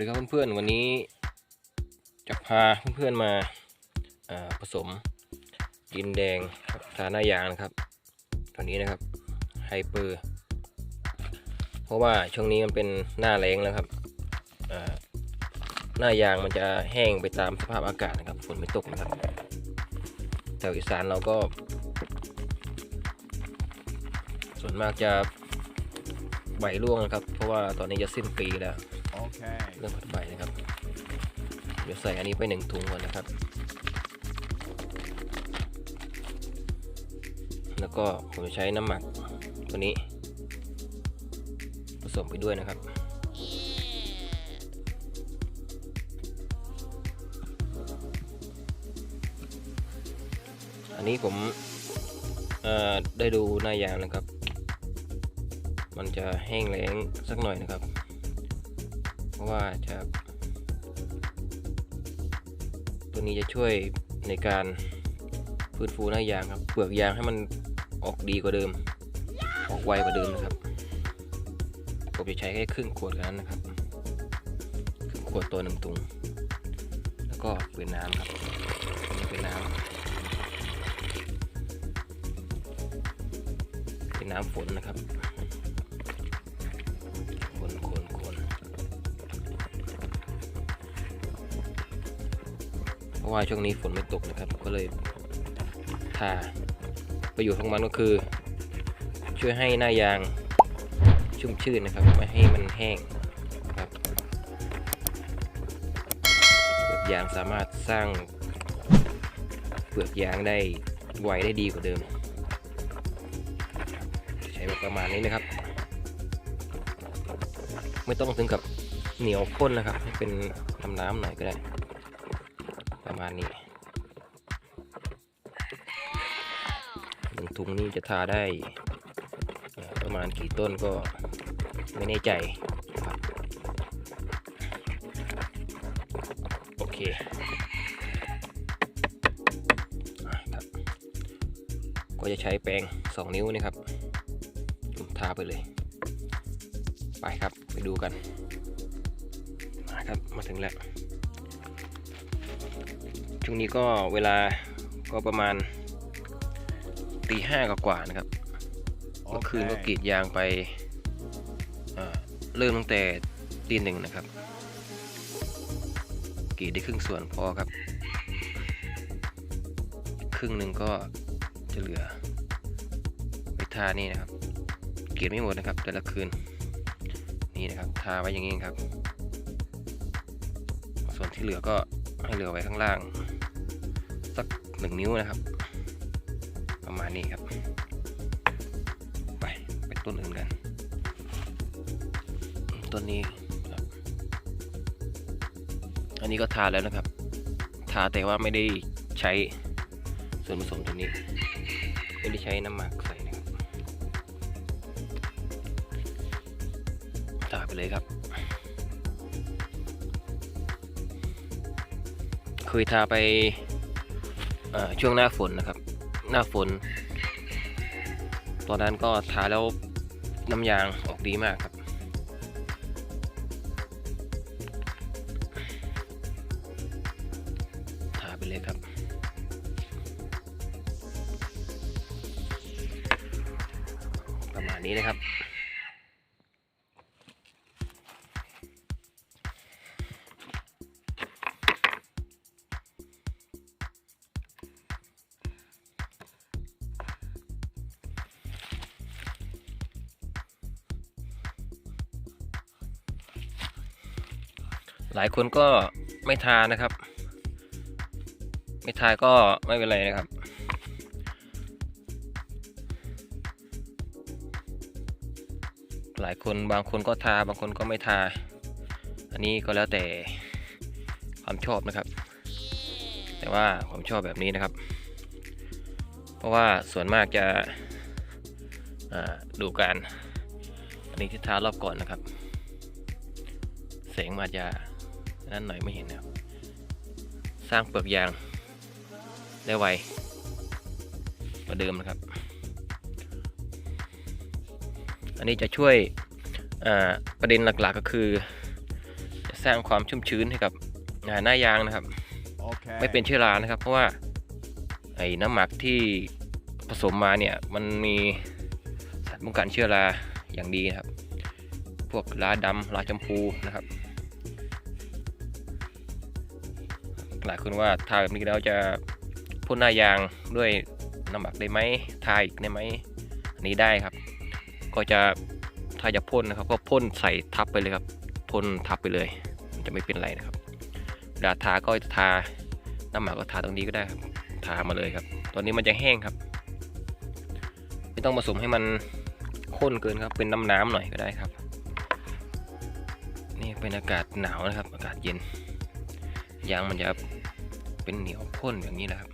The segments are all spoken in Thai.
ดีครับเพื่อนๆวันนี้จะพาเพื่อนๆมาาผสมดินแดงทาหน้ายางนะครับตัวนี้นะครับไฮเปอร์เพราะว่าช่วงนี้มันเป็นหน้าแล้งแล้วครับหน้ายางมันจะแห้งไปตามสภาพอากาศนะครับฝนไม่ตกนะครับแถวอีสานเราก็ ส่วนมากจะใบร่วงนะครับ เพราะว่าตอนนี้จะสิ้นปีแล้ว เริ่มผัดใบนะครับ เดี๋ยวใส่อันนี้ไปหนึ่งถุงก่อนนะครับ แล้วก็ผมจะใช้น้ำหมักตัวนี้ ผสมไปด้วยนะครับอันนี้ผมได้ดูหน้ายางนะครับ มันจะแห้งแล้งสักหน่อยนะครับ ราะว่าจะตัวนี้จะช่วยในการฟื้นฟูหน้ายางครับ เปลือกยางให้มันออกดีกว่าเดิม ออกไวกว่าเดิมนะครับ ผมจะใช้แค่ครึ่งขวดแค่นั้นนะครับ ครึ่งขวดตัวหนึ่งถุง แล้วก็เป็นน้ำครับนี่เป็นน้ำเป็นน้ำฝนนะครับะว่าช่วงนี้ฝนไม่ตกนะครับ ก็เลยทาประโยชน์ของมันก็คือ ช่วยให้หน้ายางชุ่มชื่นนะครับ ไม่ให้มันแห้งครับเปลือกยางสามารถสร้างเปลือกยางได้ไวได้ดีกว่าเดิม ใช้แบบประมาณนี้นะครับ ไม่ต้องถึงกับเหนียวข้นนะครับ ให้เป็นน้ำน้ำๆหน่อยก็ได้ ประมาณนี้หนึ่งถุงนี้จะทาได้ประมาณกี่ต้นก็ไม่แน่ใจครับโอเคครับก็จะใช้แปรง2 นิ้วนะครับจุ่มทาไปเลย ไปครับไปดูกันมาครับมาถึงแล้ว ช่วงนี้ก็เวลาก็ประมาณตีห้ากว่าๆนะครับเมื่อคืนก็กรีดยางไปอ่าเริ่มตั้งแต่ตีหนึ่งนะครับกรีดได้ครึ่งส่วนพอครับ ครึ่งหนึ่งก็จะเหลือไปทานี่นะครับกรีดไม่หมดนะครับ แต่ละคืนนี่นะครับทาไว้อย่างนี้ครับ ส่วนที่เหลือก็ ให้เหลือไว้ข้างล่าง สักหนึ่งนิ้วนะครับ ประมาณนี้ครับ ไปไปต้นอื่นกัน ต้นนี้ครับ อันนี้ก็ทาแล้วนะครับ ทาแต่ว่าไม่ได้ใช้ส่วนผสมตัวนี้ ไม่ได้ใช้น้ำหมักใส่นะครับทาไปเลยครับ เคยทาไปช่วงหน้าฝนนะครับ หน้าฝน ตอนนั้นก็ทาแล้วน้ำยางออกดีมากครับ ทาไปเลยครับประมาณนี้นะครับ หลายคนก็ไม่ทานะครับ ไม่ทาก็ไม่เป็นไรนะครับ หลายคนบางคนก็ทาบางคนก็ไม่ทา อันนี้ก็แล้วแต่ความชอบนะครับ แต่ว่าผมชอบแบบนี้นะครับ เพราะว่าส่วนมากจะดูการอันนี้ที่ทารอบก่อนนะครับแสงมาจะ นั่นหน่อยไม่เห็นนะครับสร้างเปลือกยาง ได้ไวกว่าเดิมนะครับ อันนี้จะช่วยอ่าประเด็นหลักๆก็คือจะสร้างความชุ่มชื้นให้กับอ่าหน้ายางนะครับ Okay. ไม่เป็นเชื้อรานะครับ เพราะว่าไอ้น้ำหมักที่ผสมมาเนี่ยมันมีสารป้องกันเชื้อราอย่างดีนะครับ พวกราดำราชมพูนะครับ หลายคนว่าทาแบบนี้แล้วจะพ่นหน้ายางด้วยน้ำหมักได้ไหมทาอีกได้ไหมอันนี้ได้ครับ ก็จะถ้าจะพ่นนะครับ ก็พ่นใส่ทับไปเลยครับพ่นทับไปเลย มันจะไม่เป็นไรนะครับเวลาทาก็ทาน้ำหมักก็ทาตรงนี้ก็ได้ครับทามาเลยครับ ตอนนี้มันจะแห้งครับ ไม่ต้องผสมให้มันข้นเกินครับ เป็นน้ำน้ำหน่อยก็ได้ครับ นี่เป็นอากาศหนาวนะครับ อากาศเย็น ยางมันจะ เป็นเหนียวข้นอย่างนี้นะครับ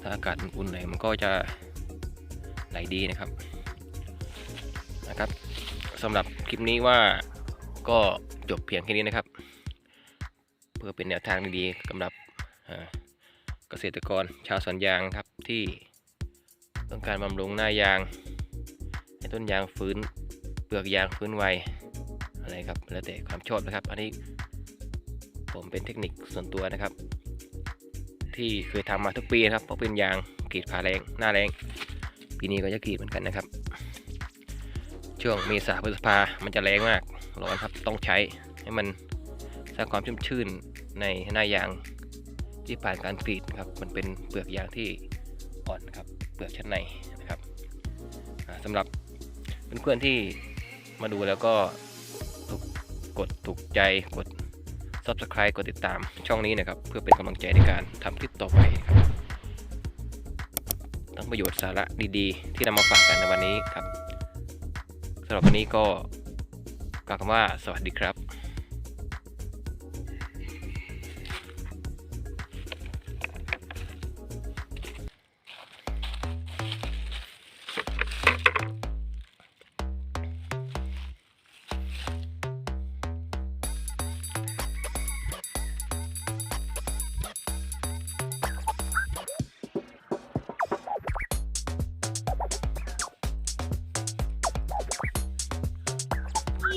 ถ้าอากาศอุ่นๆหน่อยมันก็จะไหลดีนะครับนะครับสำหรับคลิปนี้ว่าก็จบเพียงแค่นี้นะครับ เพื่อเป็นแนวทางดีๆสำหรับเกษตรกรชาวสวนยางครับที่ต้องการบำรุงหน้ายาง ให้ต้นยางฟื้นเปลือกยางฟื้นไวอะไรครับแล้วแต่ความชอบนะครับ อันนี้ ผมเป็นเทคนิคส่วนตัวนะครับ ที่เคยทำมาทุกปีนะครับเพราะเป็นยางกรีดผาแรงหน้าแรงปีนี้ก็จะกรีดเหมือนกันนะครับ ช่วงเมษาพฤษภามันจะแรงมากร้อนครับต้องใช้ให้มันสร้างความชุ่มชื่นในหน้ายางที่ผ่านการกรีดครับ มันเป็นเปลือกยางที่อ่อนนะครับเปลือกชั้นในนะครับอ่าสำหรับเพื่อนๆที่มาดูแล้วก็ถูกกดถูกใจกด subscribe กดติดตามช่องนี้นะครับ เพื่อเป็นกำลังใจในการทำคลิปต่อไปครับทั้งประโยชน์สาระดีๆ ที่นำมาฝากกันในวันนี้ครับสำหรับวันนี้ก็กล่าวคำว่าสวัสดีครับ